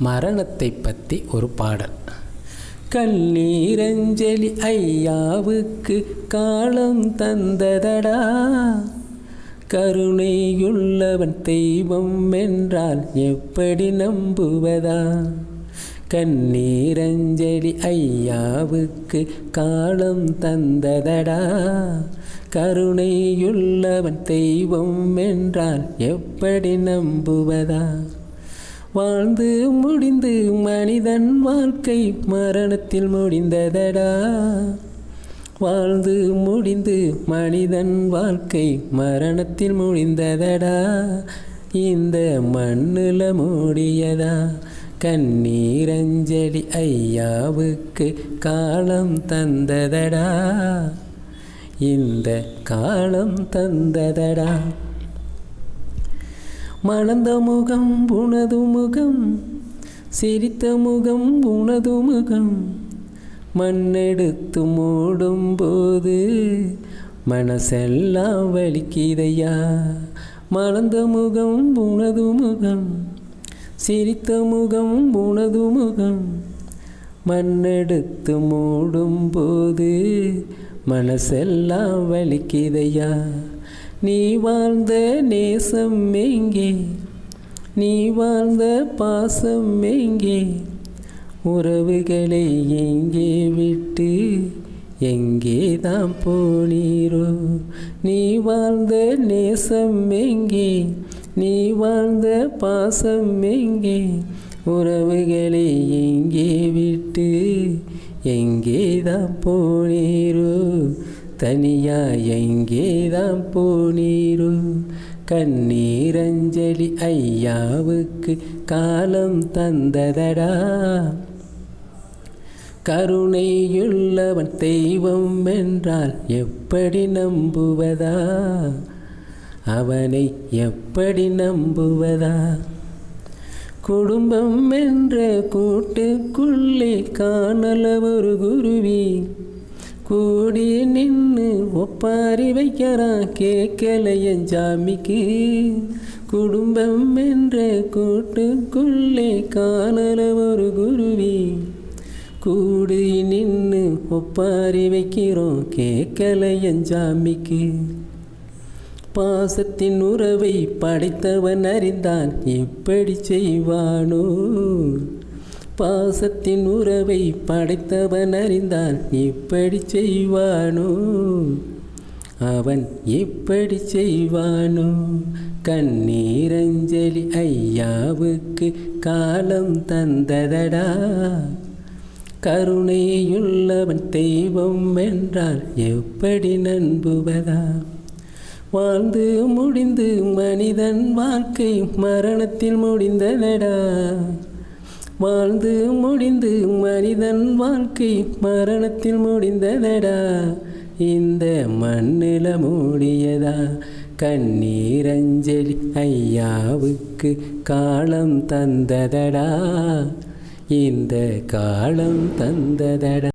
மரணத்தை பற்றி ஒரு பாடல். கண்ணீரஞ்சலி ஐயாவுக்கு காலம் தந்ததடா? கருணையுள்ளவன் தெய்வம் என்றால் எப்படி நம்புவதா? கண்ணீரஞ்சலி ஐயாவுக்கு காலம் தந்ததடா? கருணையுள்ளவன் தெய்வம் என்றால் எப்படி நம்புவதா? வாழ்ந்து முடிந்து மனிதன் வாழ்க்கை மரணத்தில் முடிந்ததடா. வாழ்ந்து முடிந்து மனிதன் வாழ்க்கை மரணத்தில் முடிந்ததடா. இந்த மண்ணில் மூடியதா. கண்ணீரஞ்சலி ஐயாவுக்கு காலம் தந்ததடா. இந்த காலம் தந்ததடா. மணந்த முகம் உனது முகம் சிரித்த முகம் உனது முகம். மண்ணெடுத்து மூடும் போது மனசெல்லாம் வலிக்கிறையா மணந்த முகம் உனது முகம் சிரித்த முகம் உனது முகம். மண்ணெடுத்து மூடும் போது மனசெல்லாம் வலிக்குதையா? நீ வாழ்ந்த நேசம் எங்கே? நீ வாழ்ந்த பாசம் எங்கே? உறவுகளை எங்கே விட்டு எங்கே தான் போனீரோ? நீ வாழ்ந்த நேசம் எங்கே? நீ வாழ்ந்த பாசம் எங்கே? உறவுகளை எங்கே தனியா எங்கேதான் போனீரோ கண்ணீரஞ்சலி ஐயாவுக்கு காலம் தந்ததடா? கருணையுள்ளவன் தெய்வம் என்றால் எப்படி நம்புவதா? அவனை எப்படி நம்புவதா? குடும்பம் என்ற கூட்டுக்குள்ளே காணல ஒரு குருவி கூடி நின்று ஒப்பாரி வைக்கிறான் கேட்கல என் ஜாமிக்கு. குடும்பம் என்ற கூட்டுக்குள்ளே காணல ஒரு குருவி. கூடி நின்று ஒப்பாரி வைக்கிறோம் கேட்கல என் ஜாமிக்கு. பாசத்தின் உறவை படைத்தவன் அறிந்தான் எப்படி செய்வானோ. பாசத்தின் உறவை படைத்தவன் அறிந்தான் இப்படி செய்வானோ? அவன் இப்படி செய்வானோ? கண்ணீரஞ்சலி ஐயாவுக்கு காலம் தந்ததடா? கருணையுள்ளவன் தெய்வம் என்றால் எப்படி நம்புவதா? வாழ்ந்து முடிந்து மனிதன் வாழ்க்கை மரணத்தில் முடிந்ததடா? வாழ்ந்து முடிந்து மனிதன் வாழ்க்கை மரணத்தில் முடிந்ததடா. இந்த மண்ணில் மூடியதா? கண்ணீரஞ்சலி ஐயாவுக்கு காலம் தந்ததடா. இந்த காலம் தந்ததடா.